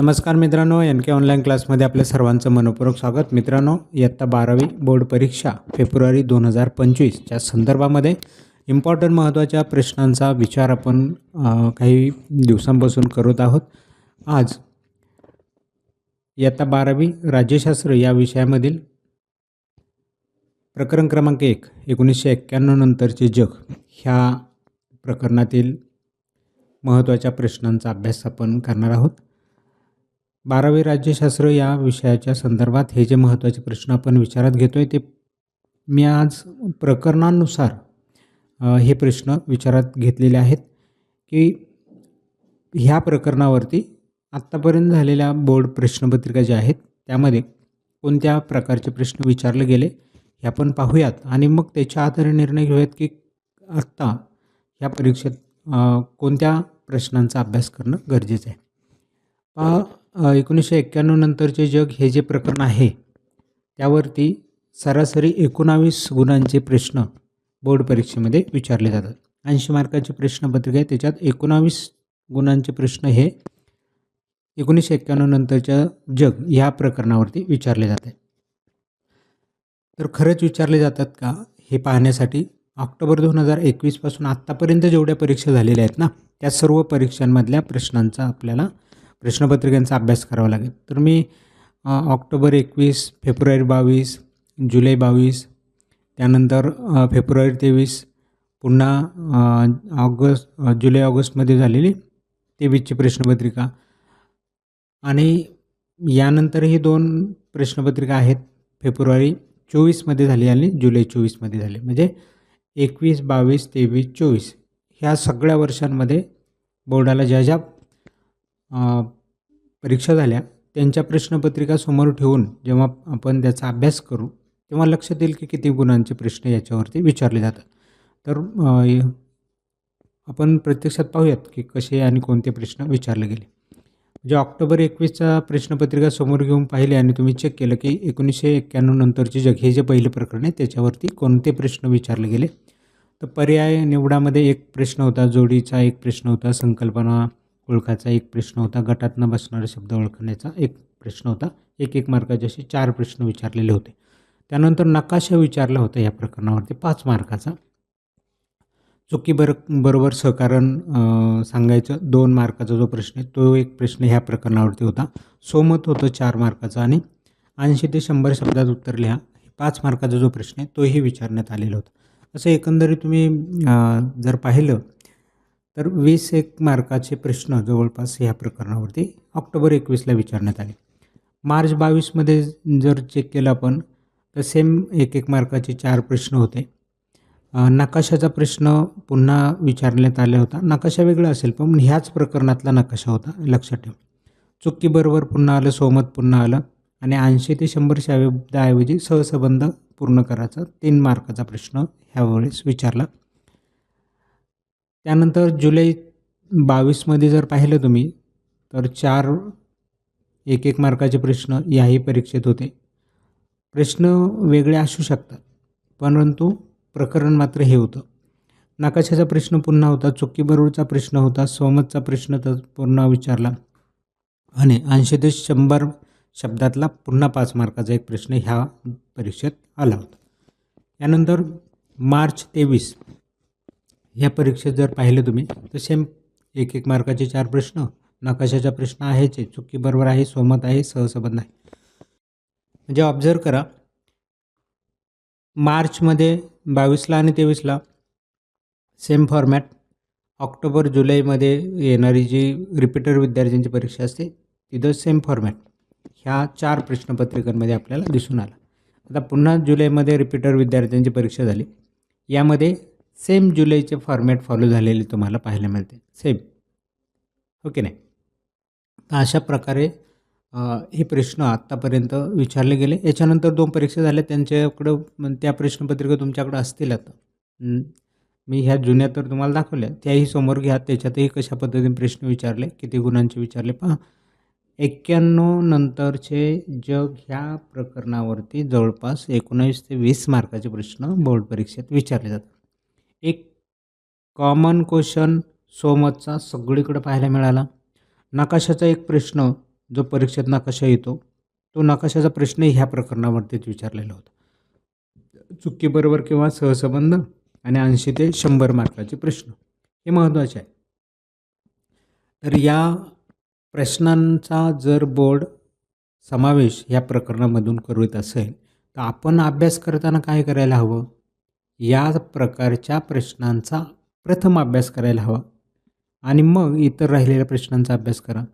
नमस्कार मित्रांनो एन के ऑनलाईन क्लासमध्ये आपल्या सर्वांचं मनपूर्वक स्वागत. मित्रांनो इयत्ता बारावी बोर्ड परीक्षा फेब्रुवारी दोन हजार पंचवीसच्या संदर्भामध्ये इम्पॉर्टंट महत्त्वाच्या प्रश्नांचा विचार आपण काही दिवसांपासून करत आहोत. आज इयत्ता बारावी राज्यशास्त्र या विषयामधील प्रकरण क्रमांक एक एकोणीसशे एक्क्याण्णव नंतरचे जग ह्या प्रकरणातील महत्त्वाच्या प्रश्नांचा अभ्यास आपण करणार आहोत. बारावी राज्यशास्त्र या विषयाच्या संदर्भात हे जे महत्त्वाचे प्रश्न आपण विचारात घेतो आहे ते मी आज प्रकरणानुसार हे प्रश्न विचारात घेतलेले आहेत की ह्या प्रकरणावरती आत्तापर्यंत झालेल्या बोर्ड प्रश्नपत्रिका ज्या आहेत त्यामध्ये कोणत्या प्रकारचे प्रश्न विचारले गेले हे आपण पाहूयात. आणि मग त्याच्या आधारे निर्णय घेऊयात की आत्ता ह्या परीक्षेत कोणत्या प्रश्नांचा अभ्यास करणं गरजेचं आहे. पहा एकोणीसशे एक्क्याण्णव नंतरचे जग हे जे प्रकरण आहे त्यावरती सरासरी एकोणावीस गुणांचे प्रश्न बोर्ड परीक्षेमध्ये विचारले जातात. ऐंशी मार्काची प्रश्नपत्रिका आहे त्याच्यात एकोणावीस गुणांचे प्रश्न हे एकोणीसशे एक्क्याण्णव नंतरच्या जग ह्या प्रकरणावरती विचारले जाते तर खरंच विचारले जातात का? हे पाहण्यासाठी ऑक्टोबर दोन हजार एकवीसपासून आत्तापर्यंत जेवढ्या परीक्षा झालेल्या आहेत ना त्या सर्व परीक्षांमधल्या प्रश्नांचा आपल्याला प्रश्नपत्रिकांचा अभ्यास करावा लागेल. तर मी ऑक्टोबर एकवीस फेब्रुवारी बावीस जुलै बावीस त्यानंतर फेब्रुवारी तेवीस पुन्हा ऑगस्ट जुलै ऑगस्टमध्ये झालेली तेवीसची प्रश्नपत्रिका. आणि यानंतरही दोन प्रश्नपत्रिका आहेत. फेब्रुवारी चोवीसमध्ये झाली आणि जुलै चोवीसमध्ये झाली. म्हणजे एकवीस बावीस तेवीस चोवीस ह्या सगळ्या वर्षांमध्ये बोर्डाला ज्या ज्या परीक्षा झाल्या त्यांच्या प्रश्नपत्रिका समोर ठेवून जेव्हा आपण त्याचा अभ्यास करू तेव्हा लक्षात येईल की किती गुणांचे प्रश्न याच्यावरती विचारले जातात. तर आपण प्रत्यक्षात पाहूयात की कसे आणि कोणते प्रश्न विचारले गेले. म्हणजे ऑक्टोबर एकवीसचा प्रश्नपत्रिका समोर घेऊन पाहिले आणि तुम्ही चेक केलं की एकोणीसशे एक्क्याण्णव नंतरचे जग हे जे पहिलं प्रकरण आहे त्याच्यावरती कोणते प्रश्न विचारले गेले. तर पर्याय निवडामध्ये एक प्रश्न होता जोडीचा एक प्रश्न होता संकल्पना ओळखाचा एक प्रश्न होता. गटातनं बसणारे शब्द ओळखण्याचा एक प्रश्न होता. एक एक मार्काचे असे चार प्रश्न विचारलेले होते. त्यानंतर नकाशा विचारला होता या प्रकरणावरती पाच मार्काचा. चुकी बर बरोबर सहकारण सांगायचं दोन मार्काचा जो प्रश्न आहे तो एक प्रश्न ह्या प्रकरणावरती होता. सोमत होतं चार मार्काचा आणि ऐंशी ते शंभर शब्दात उत्तर लिहा. पाच मार्काचा जो प्रश्न आहे तोही विचारण्यात आलेला होता. असं एकंदरीत तुम्ही जर पाहिलं तर वीस एक मार्काचे प्रश्न जवळपास ह्या प्रकरणावरती ऑक्टोबर एकवीसला विचारण्यात आले. मार्च बावीसमध्ये जर चेक केलं आपण तर सेम एक एक मार्काचे चार प्रश्न होते. नकाशाचा प्रश्न पुन्हा विचारण्यात आला होता. नकाशा वेगळा असेल पण ह्याच प्रकरणातला नकाशा होता लक्षात ठेव. चुकीबरोबर पुन्हा आलं सोमत पुन्हा आलं आणि ऐंशी ते शंभर शब्दाऐवजी सहसंबंध पूर्ण करायचा तीन मार्काचा प्रश्न ह्यावेळेस विचारला. त्यानंतर जुलै बावीसमध्ये जर पाहिलं तुम्ही तर चार एक एक मार्काचे प्रश्न याही परीक्षेत होते. प्रश्न वेगळे असू शकतात परंतु प्रकरण मात्र हे होतं. नकाशाचा प्रश्न पुन्हा होता चुकीबरोबरचा प्रश्न होता सोमतचा प्रश्न तर पुन्हा विचारला. आणि ऐंशी ते शंभर शब्दातला पुन्हा पाच मार्काचा एक प्रश्न ह्या परीक्षेत आला होता. यानंतर मार्च तेवीस ह्या परीक्षेत जर पाहिलं तुम्ही तर सेम एक एक मार्काचे चार प्रश्न नकाशाचा प्रश्न आहेच आहे चुकी बरोबर आहे सोमत आहे सहसंबंध आहे. म्हणजे ऑब्झर्व करा. मार्चमध्ये बावीसला आणि तेवीसला सेम फॉर्मॅट ऑक्टोबर जुलैमध्ये येणारी जी रिपीटर विद्यार्थ्यांची परीक्षा असते तिथं सेम फॉर्मॅट ह्या चार प्रश्नपत्रिकांमध्ये आपल्याला दिसून आला. आता पुन्हा जुलैमध्ये रिपीटर विद्यार्थ्यांची परीक्षा झाली. यामध्ये सेम जुलैचे फॉर्मॅट फॉलो झालेले तुम्हाला पाहायला मिळते. सेम. हो ओके नाही? तर अशा प्रकारे हे प्रश्न आत्तापर्यंत विचारले गेले. याच्यानंतर दोन परीक्षा झाल्या. त्यांच्याकडं त्या प्रश्नपत्रिका तुमच्याकडं असतील आता. मी ह्या जुन्या तर तुम्हाला दाखवल्या. त्याही समोर घ्या. त्याच्यातही कशा पद्धतीने प्रश्न विचारले किती गुणांचे विचारले. पहा. एक्क्याण्णव नंतरचे जग ह्या प्रकरणावरती जवळपास एकोणावीस ते वीस मार्काचे प्रश्न बोर्ड परीक्षेत विचारले जातात. एक कॉमन क्वेश्चन सोमतचा सगळीकडे पाहायला मिळाला. नकाशाचा एक प्रश्न जो परीक्षेत नकाशा येतो तो नकाशाचा प्रश्न ह्या प्रकरणावरतीच विचारलेला होता. चुकीबरोबर किंवा सहसंबंध? आणि ऐंशी ते शंभर मार्काचे प्रश्न. हे महत्त्वाचे आहे. तर या प्रश्नांचा जर बोर्ड समावेश या प्रकरणामधून करीत असेल तर आपण अभ्यास करताना काय करायला हवं? या प्रकारच्या प्रश्नांचा प्रथम अभ्यास करायला हवा. आणि मग इतर राहिलेल्या प्रश्नांचा अभ्यास करा.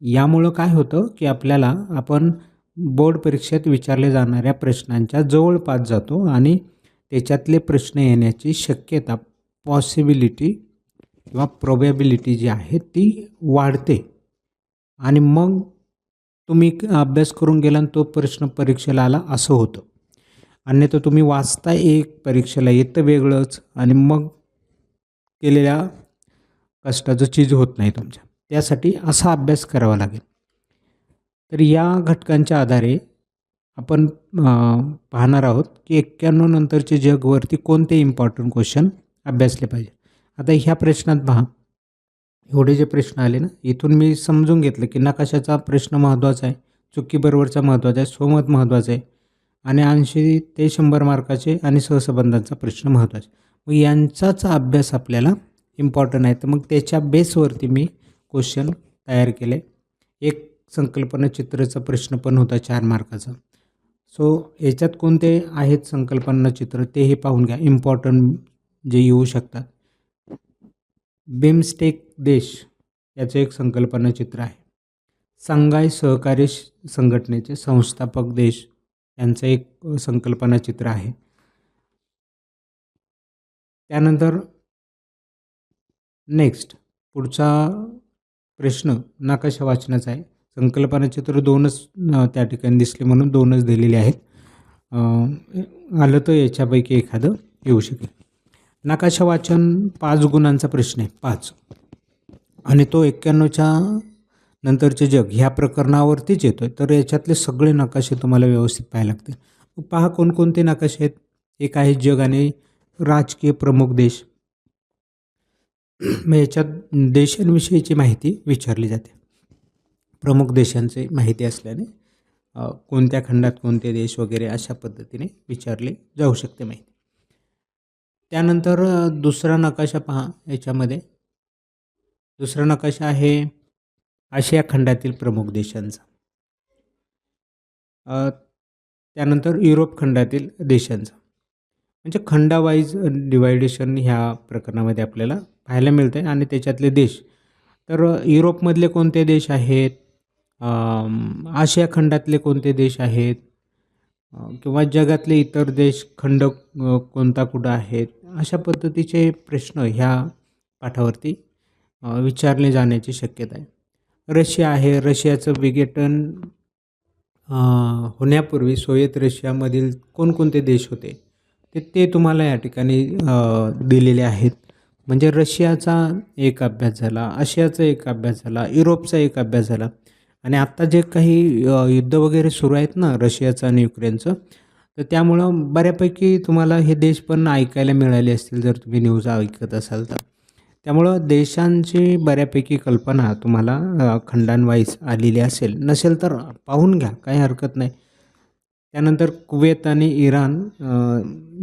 यामुळं काय होतं की आपल्याला आपण बोर्ड परीक्षेत विचारले जाणाऱ्या प्रश्नांच्या जवळपास जातो आणि त्याच्यातले प्रश्न येण्याची शक्यता पॉसिबिलिटी किंवा प्रोबॅबिलिटी जी आहे ती वाढते. आणि मग तुम्ही अभ्यास करून गेला आणि तो प्रश्न परीक्षेला आला असं होतं. अन्यथा तुम्ही वाचता एक परीक्षेला येतं वेगळंच आणि मग केलेल्या कष्टाचं चीज होत नाही तुमच्या. त्यासाठी असा अभ्यास करावा लागेल. तर या घटकांच्या आधारे आपण पाहणार आहोत की एक्क्याण्णव नंतरचे जगवरती कोणते इम्पॉर्टंट क्वेश्चन अभ्यासले पाहिजे. आता ह्या प्रश्नात पहा. एवढे जे प्रश्न आले ना इथून मी समजून घेतलं की नकाशाचा प्रश्न महत्त्वाचा आहे चुकीबरोबरचा महत्त्वाचा आहे स्वमत महत्त्वाचं आहे. आणि ऐंशी ते शंभर मार्काचे आणि सहसंबंधांचा प्रश्न महत्त्वाचा मग यांचाच अभ्यास आपल्याला इम्पॉर्टंट आहे. तर मग त्याच्या बेसवरती मी क्वेश्चन तयार केले. एक संकल्पना चित्राचा प्रश्न पण होता चार मार्काचा. सो याच्यात कोणते आहेत संकल्पना चित्र? तेही पाहून घ्या. इम्पॉर्टंट जे येऊ शकतात. बिमस्टेक देश याचं एक संकल्पना चित्र आहे. सांगाय सहकारी संघटनेचे संस्थापक देश यांचं एक संकल्पना चित्र आहे. त्यानंतर नेक्स्ट पुढचा प्रश्न नकाशा वाचनाचा आहे. संकल्पना चित्र दोनच त्या ठिकाणी दिसले म्हणून दोनच दिलेले आहेत. आलं तर याच्यापैकी एखादं येऊ शकेल. नकाशा वाचन पाच गुणांचा प्रश्न आहे पाच. आणि तो एक्क्याण्णवच्या नंतरचे जग ह्या प्रकरणावरतीच येतो आहे तर याच्यातले सगळे नकाशे तुम्हाला व्यवस्थित पाहायला लागतील. पहा कोणकोणते नकाशे आहेत. एक आहे जग आणि राजकीय प्रमुख देश. मग याच्यात देशांविषयीची माहिती विचारली जाते. प्रमुख देशांची माहिती असल्याने कोणत्या खंडात कोणते देश वगैरे अशा पद्धतीने विचारले जाऊ शकते माहिती. त्यानंतर दुसरा नकाशा पहा याच्यामध्ये. दुसरा नकाशा आहे आशिया खंडातील प्रमुख देशांचा. त्यानंतर युरोप खंडातील देशांचा. म्हणजे खंडावाईज डिवायडेशन ह्या प्रकरणामध्ये आपल्याला पाहायला मिळतं आहे आणि त्याच्यातले देश. तर युरोपमधले कोणते देश आहेत? आशिया खंडातले कोणते देश आहेत? किंवा जगातले इतर देश खंड कोणता कुठं आहेत? अशा पद्धतीचे प्रश्न ह्या पाठावरती विचारले जाण्याची शक्यता आहे. रशिया आहे. रशियाचं विघटन होण्यापूर्वी सोवियत रशियामधील कोणकोणते देश होते ते ते तुम्हाला या ठिकाणी दिलेले आहेत. म्हणजे रशियाचा एक अभ्यास झाला आशियाचा एक अभ्यास झाला युरोपचा एक अभ्यास झाला. आणि आत्ता जे काही युद्ध वगैरे सुरू आहेत ना रशियाचं आणि युक्रेनचं तर त्यामुळं बऱ्यापैकी तुम्हाला हे देश पण ऐकायला मिळाले असतील जर तुम्ही न्यूज ऐकत असाल तर. त्यामुळं देशांची बऱ्यापैकी कल्पना तुम्हाला खंडांवाईज आलेली असेल. नसेल तर पाहून घ्या काही हरकत नाही. त्यानंतर कुवेत आणि इराण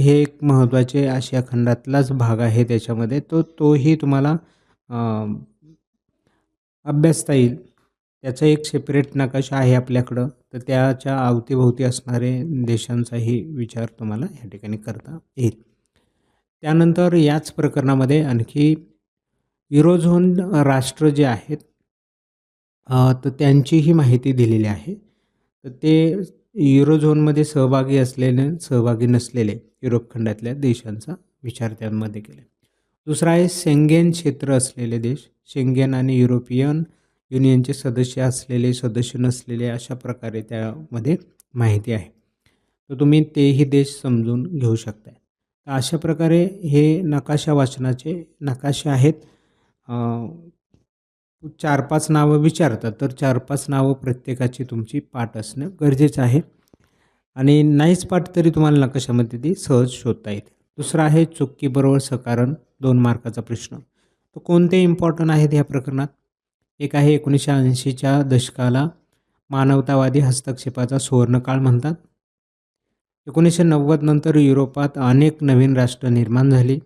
हे एक महत्त्वाचे आशिया खंडातलाच भाग आहे त्याच्यामध्ये. तो तोही तुम्हाला अभ्यासता येईल. त्याचा एक सेपरेट नकाशा आहे आपल्याकडं. तर त्याच्या अवतीभोवती असणारे देशांचाही विचार तुम्हाला या ठिकाणी करता येईल. त्यानंतर याच प्रकरणामध्ये आणखी युरोझोन राष्ट्र जे आहेत तर त्यांचीही माहिती दिलेली आहे. तर ते युरोझोनमध्ये सहभागी असलेले सहभागी नसलेले युरोप खंडातल्या देशांचा विचार त्यांमध्ये केला. दुसरा आहे शेंगेन क्षेत्र असलेले देश. शेंगेन आणि युरोपियन युनियनचे सदस्य असलेले सदस्य नसलेले अशा प्रकारे त्यामध्ये माहिती आहे. तर तुम्ही तेही देश समजून घेऊ शकता तर अशा प्रकारे हे नकाशा वाचनाचे नकाशे आहेत. चार पाच नावं विचारतात तर चार पाच नावं प्रत्येकाची तुमची पाठ असणं गरजेचं आहे. आणि नाहीच पाठ तरी तुम्हाला नकाशामध्ये ती सहज शोधता येते. दुसरं आहे चुकीबरोबर सकारण दोन मार्काचा प्रश्न. तो कोणते इम्पॉर्टंट आहेत ह्या प्रकरणात? एक आहे एकोणीसशे ऐंशीच्या दशकाला मानवतावादी हस्तक्षेपाचा सुवर्णकाळ म्हणतात. एकोणीसशे नव्वद नंतर युरोपात अनेक नवीन राष्ट्र निर्माण झाली.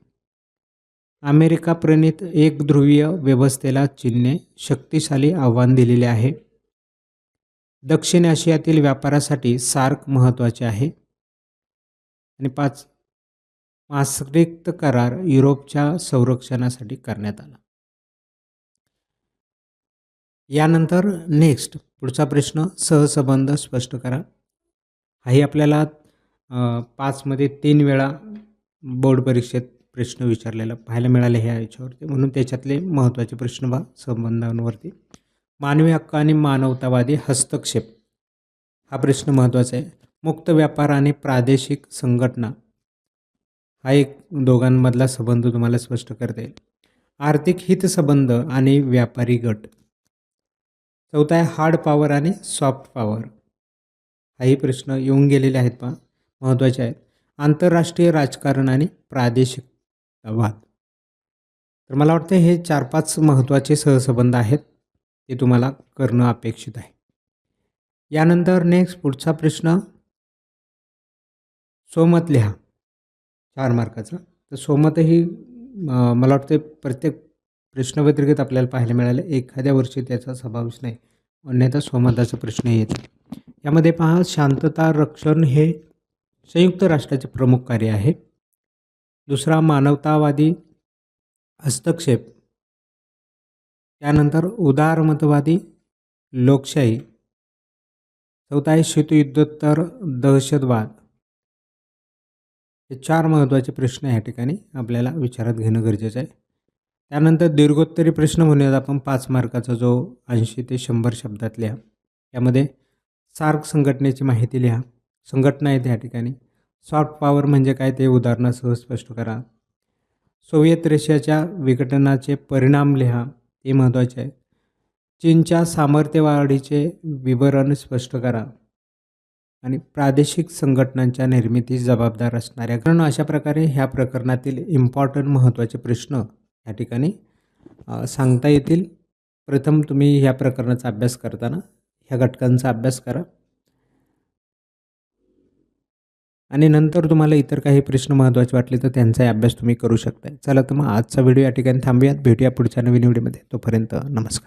अमेरिका प्रणित एक ध्रुवीय व्यवस्थेला चीनने शक्तिशाली आव्हान दिलेले आहे. दक्षिण आशियातील व्यापारासाठी सार्क महत्त्वाचे आहे. आणि पाच मास्रिक्त करार युरोपच्या संरक्षणासाठी करण्यात आला. यानंतर नेक्स्ट पुढचा प्रश्न सहसंबंध स्पष्ट करा. हाही आपल्याला पाचमध्ये तीन वेळा बोर्ड परीक्षेत प्रश्न विचारलेला पाहायला मिळाले ह्या याच्यावरती. म्हणून त्याच्यातले महत्त्वाचे प्रश्न बा संबंधांवरती. मानवी हक्क आणि मानवतावादी हस्तक्षेप. हा प्रश्न महत्त्वाचा आहे. मुक्त व्यापार आणि प्रादेशिक संघटना. हा एक दोघांमधला संबंध तुम्हाला स्पष्ट करता येईल. आर्थिक हितसंबंध आणि व्यापारी गट. चौथा आहे हार्ड पॉवर आणि सॉफ्ट पॉवर. हाही प्रश्न येऊन गेलेले आहेत पहा. महत्त्वाचे आहेत. आंतरराष्ट्रीय राजकारण आणि प्रादेशिक वाद तर मला वाटतं हे चार पाच महत्त्वाचे सहसंबंध आहेत ते तुम्हाला करणं अपेक्षित आहे. यानंतर नेक्स्ट पुढचा प्रश्न. सोमत लिहा. चार मार्काचा. तर सोमतही मला वाटतं प्रत्येक प्रश्नपत्रिकेत आपल्याला पाहायला मिळालं एखाद्या वर्षी त्याचा समावेश नाही. अन्यथा सोमताचा प्रश्न येतो यामध्ये पहा शांतता रक्षण हे संयुक्त राष्ट्राचे प्रमुख कार्य आहे. दुसरा मानवतावादी हस्तक्षेप. त्यानंतर उदारमतवादी लोकशाही. चौथा आहे शीतयुद्धोत्तर दहशतवाद. हे चार महत्त्वाचे प्रश्न या ठिकाणी आपल्याला विचारात घेणं गरजेचं आहे. त्यानंतर दीर्घोत्तरी प्रश्न म्हणूयात आपण पाच मार्काचा जो ऐंशी ते शंभर शब्दात लिहा. यामध्ये सार्क संघटनेची माहिती लिहा. संघटना आहेत या ठिकाणी. सॉफ्ट पॉवर म्हणजे काय ते उदाहरणासह स्पष्ट करा. सोव्हिएत रशियाच्या विघटनाचे परिणाम लिहा ते महत्त्वाचे आहे. चीनच्या सामर्थ्यवाढीचे विवरण स्पष्ट करा. आणि प्रादेशिक संघटनांच्या निर्मितीस जबाबदार असणाऱ्या कारण अशा प्रकारे ह्या प्रकरणातील इम्पॉर्टंट महत्त्वाचे प्रश्न या ठिकाणी सांगता येतील. प्रथम तुम्ही ह्या प्रकरणाचा अभ्यास करताना ह्या घटकांचा अभ्यास करा. आणि नंतर तुम्हाला इतर काही प्रश्न महत्त्वाचे वाटले तर त्यांचाही अभ्यास तुम्ही करू शकता चला तर मग आजचा व्हिडिओ या ठिकाणी थांबूयात. भेटूया पुढच्या नवीन व्हिडिओमध्ये. तोपर्यंत नमस्कार.